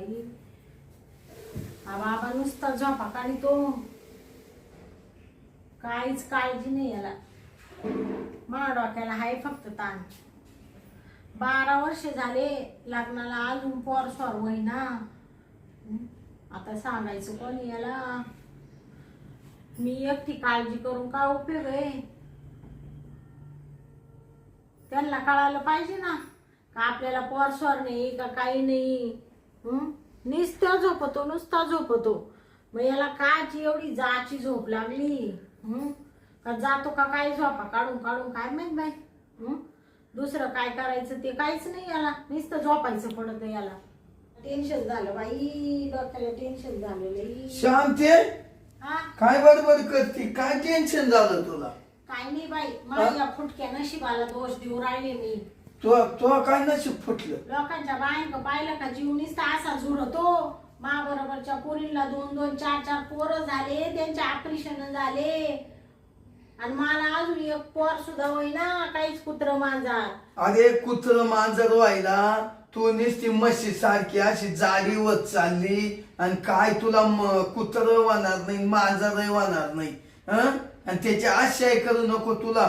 बाई. हा बाबा नुसता झोपा काढी तो काहीच काळजी नाही याला. मला डोक्याला हाय फक्त ताण. बारा वर्ष झाले लग्नाला अजून पोर स्वर होईना. आता सांगायचं कोणी याला? मी एकटी काळजी करून का उपयोग आहे? त्यांना कळायला पाहिजे ना का आपल्याला पोर स्वर नाही का काही नाही? हं? नुसता झोपतो नुसता झोपतो. मग याला काची एवढी जाची झोप लागली? का जातो का काय झोपा? काढून काढून काय माहीत हं? दुसरं काय करायचं ते काहीच नाही याला. नुसतं झोपायचं पडत याला. टेन्शन झालं बाई. डोक्याला टेन्शन झालं शांते? हा? काय बडबड करते? काय टेन्शन झालं तुला? काय नाही बाई. माझ्या फुटक्या नशिबाला दोष देऊ राहिले मी. तो तो काय नशीब फुटलं? लोकांच्या बायक पाहिलं का? जीव नुसता असा जुळतो मा बरोबरच्या पोरींना दोन दोन चार चार पोरं झाले त्यांचे ऑपरेशन झाले. आणि मला अजून एक पोर सुद्धा होईना काहीच कुत्र मांजार. अरे कुत्र मांजर व्हायला तू नुसती म्हशी सारखी अशी जाडी होत चालली आणि काय तुला म- कुत्र होणार नाही मांजर होणार नाही हं? आणि त्याची आशय करू नको तुला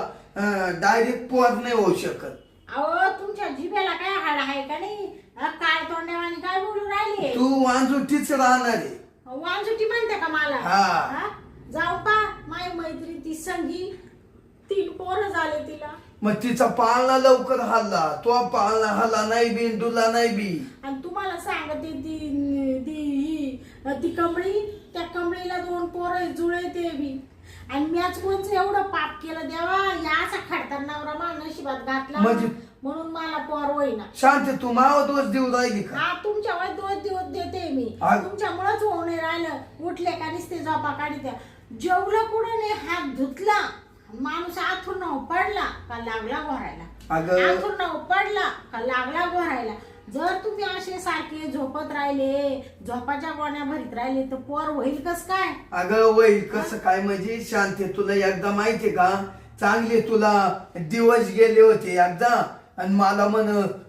डायरेक्ट पोर नाही होऊ शकत. अहो तुमच्या जिभेला काय हाड आहे का नाही? अ, काय तोंडावानी काय बोलू राहिले? तू वांजुटीच राहणार आहे. वांजुटी म्हणते का मला? हा. हा? जाऊ पा माय मैत्री ती संगी तीन पोरं झाले तिला. मग तिचा पाळणा लवकर हल्ला तो पाळणा हल्ला नाही बी डुला नाही बी. आणि तुम्हाला सांगते ती ती ही ती कमळी त्या कमळीला दोन पोरं जुळे ते बी. आणि मॅच कोणचं एवढं पाप केलं देवा? या असा खडतर नवरा मा नशिबात घातला. म्हणजे? म्हणून मला पोर होईना. शांत तू माव दोष देऊ राहिली का? हा तुमच्या वय दोन दिवस देते मी. तुमच्यामुळेच होऊ नाही राहिलं. उठले का नुसते झोपा काढी जेवलं कुठं नाही हात धुतला. माणूस आथून पडला का लागला घोरायला? अगं. आथून पडला का लागला घोरायला? जर तुम्ही असे सारखे झोपत राहिले झोपाच्या गोण्या भरीत राहिले तर पोर होईल कस काय? अगं वय कसं काय? म्हणजे शांती तुला एकदा माहितीये का? चांगले तुला दिवस गेले होते एकदा. आणि मला म्हण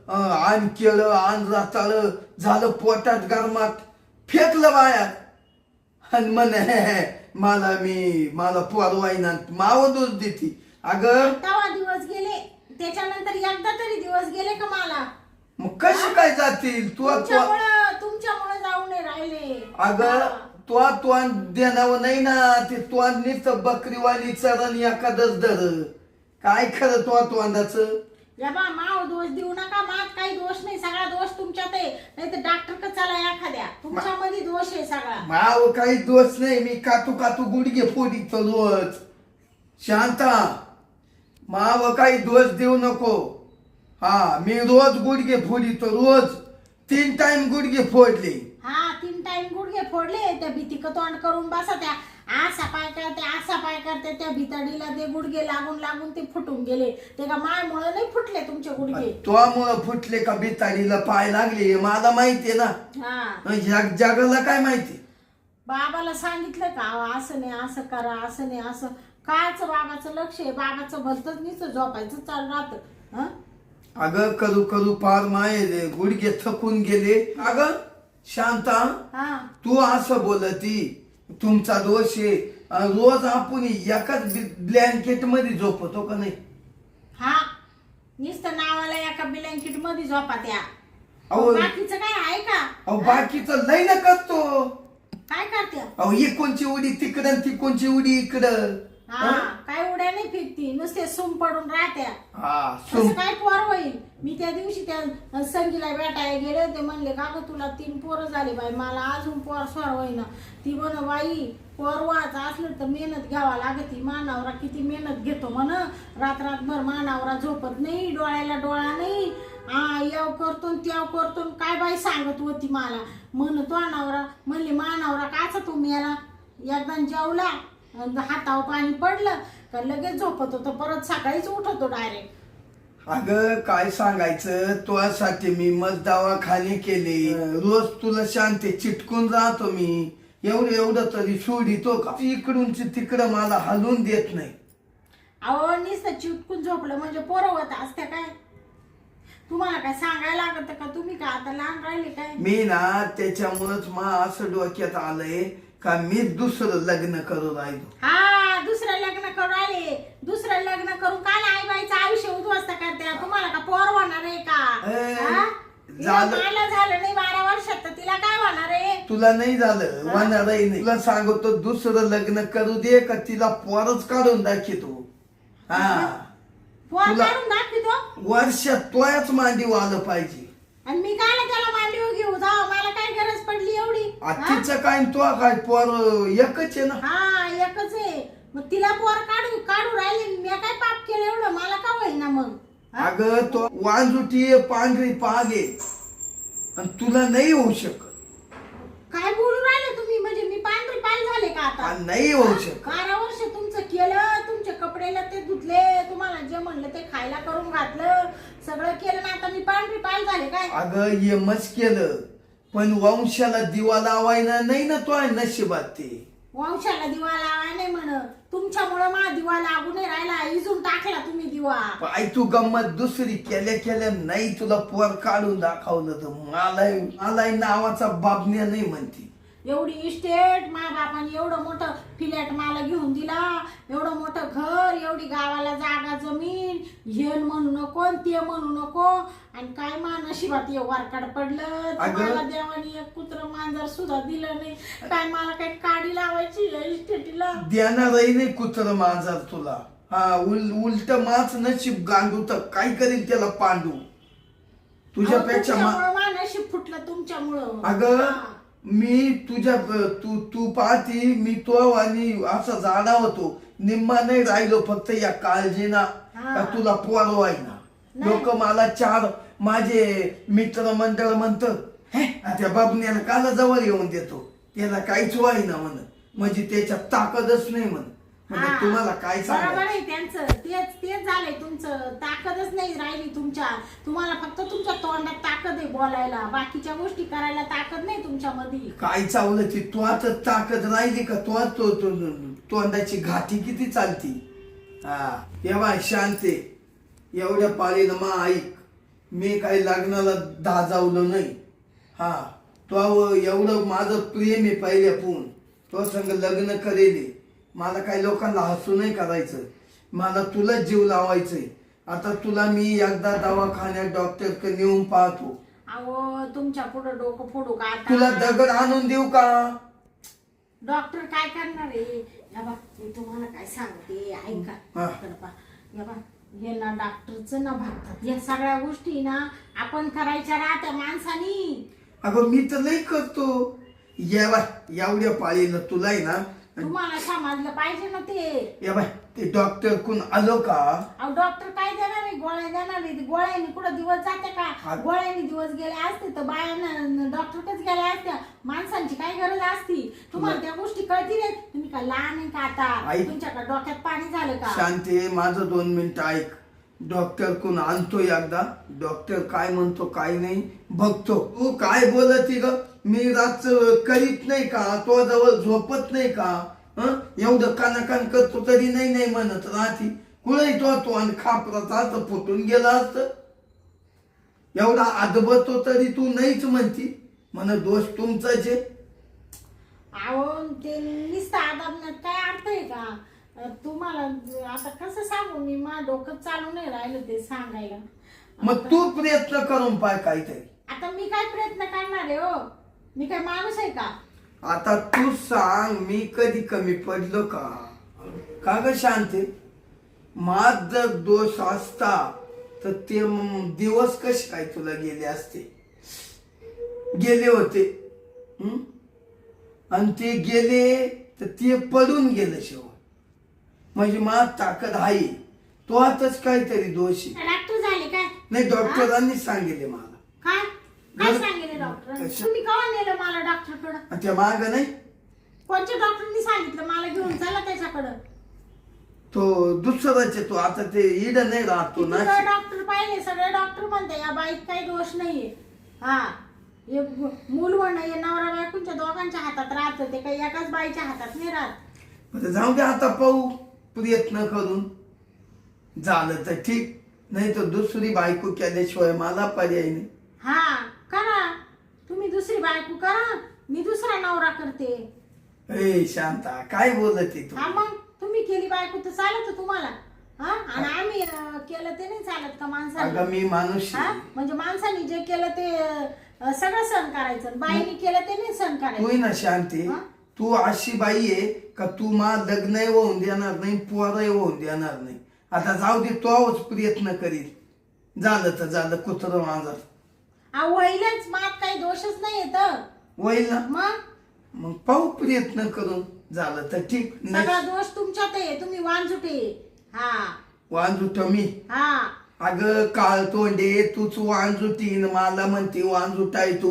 अं, आण केलं आण राताळ झालं पोटात गरमात. फेकलं बाया आणि म्हण मला मी मला पोरवाईना माव दोष देते. अगं दिवस गेले. त्याच्यानंतर एकदा तरी दिवस गेले का मला? मग कसे काय जातील? तू तू तुमच्यामुळं तुमच्यामुळे जाऊ नाही राहिले. अगं. तो त्वान देणावं नाही ना. ते नुसतं बकरीवाली चरण एखादच धर. काय खरं तो तोंडाच या बा माव दोष देऊ नका. मात काही दोष नाही. सगळा दोष तुमच्यात आहे. नाही तर डॉक्टर का चला एखाद्या. तुमच्यामध्ये दोष आहे सगळा. माव काही दोष नाही. मी कातू कातू गुडघे फोडीतो रोज शांता माव काही दोष देऊ नको. हा मी रोज गुडघे फोडीतो रोज. तीन टाइम गुडघे फोडले. हा तीन टाइम गुडघे फोडले त्या भीती तोंड करून बसा त्या असा पाय करते असा पाय करते त्या भितडीला ते गुडघे लागून लागून ते फुटून गेले. ते का मायमुळे नाही फुटले तुमचे गुडघे? मुळे फुटले का बिताडीला पाय लागले हे मला माहितीये ना. हा. जग जगाला काय माहिती? बाबाला सांगितलं का अहो, असं नाही असं करा असं नाही असं. कायच बाबाचं लक्ष आहे? बाबाचं भलतच नुसतं झोपायचं चालू राहतं हं? अगं करू करू पार माये गुडघे थकून गेले. अगं शांता हा. तू असं बोलती. तुमचा दोष आहे. रोज आपण एकाच ब्लँकेटमध्ये झोपतो का नाही? हा. नुसतं नावाला एका ब्लँकेटमध्ये झोपा त्या. अहो बाकीचं काय आहे का? अहो बाकीचं लय न करतो काय करत्या? अहो ही कोणची उडी? तिकडं आणि ती कोणची उडी इकडं? हा. काय उड्या नाही फेकती नुसते सुम पडून राहत्या. हा कसं सुम. काय पोर होईल? मी त्या दिवशी त्या संगीला भेटायला गेले होते म्हणले का ग तुला तीन पोरं झाली बाई मला अजून पोर स्वर होईना. ती म्हण बाई पोर व्हायचं असलं तर मेहनत घ्यावा लागते मानावरा किती मेहनत घेतो म्हण. रात रातभर मानावरा झोपत नाही डोळ्याला डोळा नाही. हा याव करतो न त्याव करतो न काय बाई सांगत होती मला? म्हणतो नवरा म्हणले मानावरा काचा तू मेला? एकदा जेवला. हातावर पाणी पडलं का लगेच झोपत होतो. परत सकाळीच उठतो डायरेक्ट अगं काय सांगायचं? तुझ्यासाठी मी मस्त दवाखाने केले. रोज तुला शांती चिटकून राहतो मी. एवढं एवढं तरी सोडितो का? इकडून तिकडं मला हलवून देत नाही. अहो नुसतं चिटकून झोपलं म्हणजे पोरं होत असत्या काय? तुम्हाला काय सांगायला लागत का? तुम्ही का आता लहान राहिले काय? मी ना त्याच्यामुळंच मा असं डोक्यात आलंय. का मी दुसरं लग्न करू राहिलो? हा दुसरं लग्न करून आले दुसरं लग्न करून काय आई बाईचं आयुष्य उद्ध्वस्त करते? तुम्हाला का पोर होणार आहे का? ए, हा? तिला झालं. मला झालं नाही बारा वर्षात तर तिला काय होणार आहे? तुला नाही झालं होणारही नाही. तुला सांगतो दुसरं लग्न करू दे का तिला पोरच काढून दाखवतो हा. पोर तुला- काढून दाखवितो? वर्षात तोयाच मांडी आलं पाहिजे. आणि मी काय त्याला मांडीवर घेऊ जाऊ मला काय गरज पडली एवढी? हा? काय तो काय? पोर एकच आहे ना? हा एकच आहे. मग तिला पोर काढू काढू राहिले मी काय पाप केलं एवढं? मला का होईना मग? हा? अगं तो वांजुटी आहे, पांढरी पाग आहे. आणि तुला नाही होऊ शकत. काय बोलू राहिले तुम्ही? म्हणजे मी पांढरी पाल झाले का आता? नाही होऊ शकत. बारा वर्ष कपडेला ते धुतले तुम्हाला जे म्हणलं ते खायला करून घातलं. सगळं केलं ना आता मी पांढरी पाल झाले काय? अगं ये मच केलं. पण वंशाला दिवा लावायला नाही ना तो आहे नशिबात ते. वंशाला दिवा लावाय नाही म्हण तुमच्यामुळं मला दिवा लागू नाही राहिला. इजून टाकला तुम्ही दिवा. पाय तू गंमत दुसरी केल्या केल्या नाही तुला पोर काढून दाखवलं तर मला मला नावाचा बाबण्या नाही म्हणती. एवढी इस्टेट मा बापाने एवढं मोठं फ्लॅट मला घेऊन दिला. एवढं मोठं घर एवढी गावाला जागा जमीन. हे म्हणू नको ते म्हणू नको. आणि काय मा नशिबात ये वारकाड पडलं. तर अगं. मला देवानी एक कुत्र मांजर सुद्धा दिलं नाही. काय मला काय काडी लावायची या इस्टेटीला देणारही नाही कुत्र मांजर तुला. हा उल उलट माच नशीब गांडू तर काय करील त्याला पांडू? तुझ्यापेक्षा मा तुमच्यामुळं मा नशीब फुटलं तुमच्यामुळं. अगं. हा. मी तुझ्या तू तू पाहती मी तो आणि असा जाडा होतो. निम्मा नाही राहिलो फक्त या काळजीना. का तुला पोरवाय ना नाही. लोक मला चार माझे मित्र मंडळ म्हणत हे त्या बाबण्याला काला जवळ येऊन देतो. त्याला काहीच वाई ना म्हण म्हणजे त्याच्यात ताकदच नाही म्हण म्हणजे. तुम्हाला काय बरोबर सांगायचं आहे त्यांचं तेच तेच झालंय तुमचं ताकदच नाही राहिली तुमच्या. तुम्हाला फक्त तुमच्या तोंडात ताकद आहे बोलायला. बाकीच्या गोष्टी करायला ताकद नाही तुमच्यामध्ये. काय चावलं ती? तो आता ताकद राहिली का? तो तो तो- तोंडाची घाटी किती चालती? हा. एव्हा शांते एवढ्या पाळीनं मा ऐक. मी काही लग्नाला धाजावलं नाही. हा. तो एवढं माझं प्रेम आहे पहिल्या पून तो संग लग्न करेले. मला काही लोकांना हसू नाही करायचं. मला तुला जीव लावायचंय. आता तुला मी एकदा दवाखान्यात डॉक्टरकडे नेऊन पाहतो. अहो तुमच्यापुढे डोकं फोडू का तुला दगड आणून देऊ का? डॉक्टर काय करणार आहे? या बा मी तुम्हाला काय सांगते ऐका. हा. इकडं पहा. या बा हे ना डॉक्टरचं ना भारतात या सगळ्या गोष्टी ना आपण करायच्या राहत्या माणसानी. अगं मी तर नाही करतो. या बाय एवढ्या पाळीला तुला आहे ना तुम्हाला समजलं पाहिजे ना ते. या बाय ते डॉक्टर कोण आलो का? अहो डॉक्टर काय देणार आहे? गोळ्या देणार आहे. गोळ्यानी कुठं दिवस जाते का. गोळ्यानी दिवस गेले असते तर बायांना डॉक्टरकच गेल्या असत्या माणसांची काय गरज असती? तुम्हाला त्या गोष्टी कळती रे तुम्ही का लहान आहे का आता? ऐक. तुमच्याकडे डोक्यात पाणी झालं का? शांती माझं दोन मिनिटं ऐक. डॉक्टर कोण आणतो एकदा? डॉक्टर काय म्हणतो काय नाही? बघतो. तू काय बोलती ग? मी रात करीत नाही का? तो जवळ झोपत नाही का? एवढं कानाकान करतो तरी नाही नाही म्हणत राहती. कुठे तो तो आणि खापरात असं फुटून गेला असत. एवढा आदबतो तरी तू नाहीच म्हणती. म्हण दोष तुमचाच आहे. अहो ते नुसतं आदाबण्यात काय अर्थ आहे का? तुम्हाला आता कसं सांगू मी? मा डोकं चालू नाही राहिलं ते सांगायला. मग तू प्रयत्न करून पाय काहीतरी. आता मी काय प्रयत्न करणार आहे हो? मी काय माणूस आहे का? आता तू सांग मी कधी कमी पडलो का? का ग शांती? माझ जर दोष असता तर ते म- दिवस कसे काय तुला गेले असते? गेले होते हं? आणि ते गेले तर ते पडून गेलं शेवट. म्हणजे माझ ताकद आहे. तो आताच काहीतरी दोष. आहे डॉक्टर झाले काय? नाही डॉक्टरांनी सांगितले मला. काय? डॉक्टर कशा- तुम्ही केव्हा नेलं मला डॉक्टरकडं आणि त्या माग नाही? कोणत्या डॉक्टरनी सांगितलं मला घेऊन? चला त्याच्याकडं. तो दुसराच तो आता ते इड नाही राहतो ना डॉक्टर पाहिले? सगळे डॉक्टर म्हणते या बाईत काही दोष नाहीये. हा. हे मूल म्हणणं हे नवरा बायकोंच्या दोघांच्या हातात राहतं ते काही एकाच बाईच्या हातात नाही राहत. बरं, जाऊ दे आता पाहू प्रयत्न करून. झालं तर ठीक. नाही तर दुसरी बायको केल्याशिवाय मला पर्याय नाही. हा करा. बायको करा मी दुसरा नवरा करते. ए शांता काय बोलत आहे तू मग तुम्ही केली बायको तर चालत तुम्हाला. हा? आणि आम्ही अं, केलं ते नाही चालत का माणसाने? अगं मी माणूस हा? आहे. म्हणजे माणसाने जे केलं ते अं, सगळं सहन करायचं बाईने केलं ते नाही तू आहे करायचं ना शांती. हा? तू अशी बाई आहे का तू मा लग्नही होऊन देणार नाही पोरही होऊन देणार नाही. आता जाऊ दे तोच प्रयत्न करील. झालं तर झालं कुत्र माझा वहिलच मात काही दोषच नाही येत होईल ना मग? मग पाहू प्रयत्न करून झालं तर ठीक. सगळा नाही दोष तुमच्यात आहे तुम्ही वांजुटे हा. वांजुट मी? हा. अगं काळ तोंडे तूच वांजुटीन मला म्हणते वांजुटाय तू.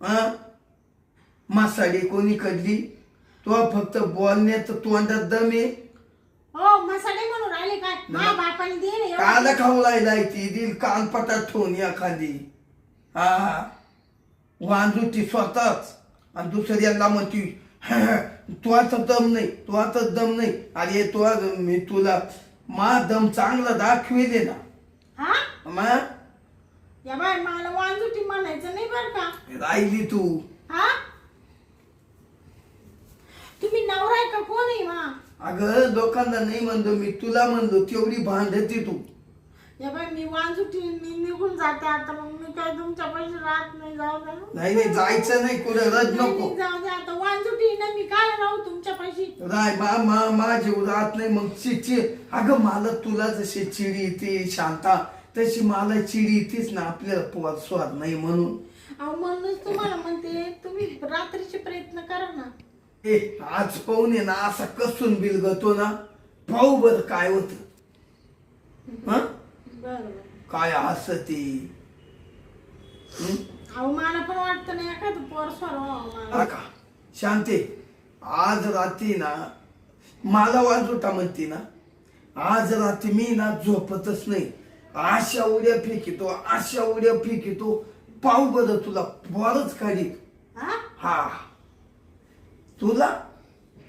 हं? मासाडी कोणी कडली तो फक्त बोलण्यात तोंडात दम आहे. हो म्हणून राहिले काय? मा बापाने दिले काला खाऊ राहिलाय ती दिल कानपटात ठेवून एखादी हा वांजुटी स्वतःच. आणि दुसऱ्याला म्हणती तू आता दम नाही तू आता दम नाही. अरे तू मी तुला मा दम चांगला दाखवेले ना हा? मा? या बाय मला वांजुटी म्हणायचं नाही बर का? राहिली तू. हा? तुम्ही नवरा आहे का? कोण आहे मा? अगं लोकांना नाही म्हणलो मी तुला म्हणलो तेवढी भांडती तू. या बाय मी वांजुटी मी निघून जाते आता मग मी काय तुमच्या पैसे राहत नाही जाऊ द्या नाही नाही जायचं नाही कुठं रज नको. जाऊ द्या आता वांजुटी ना मी काय राहू तुमच्या पैसे राय मा मा मा जीव राहत नाही मग अगं मला तुला जशी चिडी येते शांता तशी मला चिडी येतेच ना आपल्याला पोर स्वाद नाही म्हणून. अहो म्हणूनच तुम्हाला म्हणते तुम्ही रात्रीचे प्रयत्न करा ना. ए आज पाहून ये ना असा कसून बिल गतो ना पाहू बर काय होत. बरोबर काय हसती हं? अहो मला पण वाटतं नाही एखादं पोर मला. का? शांते आज रात्री ना मला वाजवता म्हणते ना आज रात्री मी ना झोपतच नाही. अशा उड्या फेकितो अशा उड्या फेकितो पाहू बरं तुला पोरच काढी हा? हा. तुला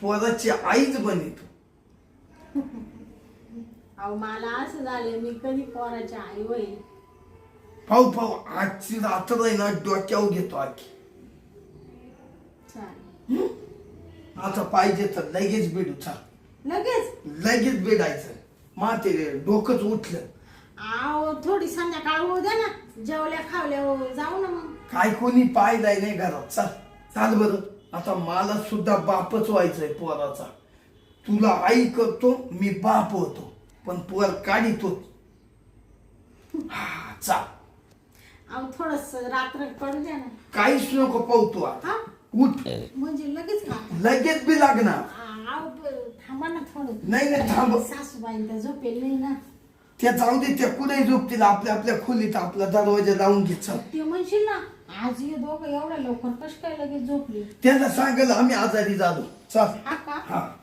पोराची आईच बनितो. अहो मला असं झालं मी कधी पोराची आई होईल पाहू पाहू. आजची रात्र आहे ना डोक्यावर घेतो आखी. चालेल. आता पाहिजे तर लगेच बिडू चाल. लगेच? लगेच बिडायचं मा ते डोकंच उठलं. अहो थोडी संध्याकाळ होऊ द्या ना. जेवल्या खावल्या हो, जाऊ ना मग. काय कोणी पाहिलाय नाही घरात. चाल चाल बरं. आता मला सुद्धा बापच व्हायचंय पोराचा. तुला आई करतो मी बाप होतो. पण पोर काढितो हा अहो थोडस रात्र पडू द्या ना. काहीच नको पाहू तू आता. हा? उठ. म्हणजे लगेच का? लगेच बी लागणार. अहो ब- थांबा ना थोडं. नाही नाही थांब. सासूबाई त्या झोपेल नाही ना. त्या जाऊ दे त्या कुठेही झोपतील. आपल्या आपल्या खोलीत आपला दरवाजा लावून घे चल. ते म्हणशील ना आज हे दोघं एवढ्या लवकर कश काय लगेच झोपली? त्यांना सांगायला आम्ही आजारी झालो. चल. हा का? हा.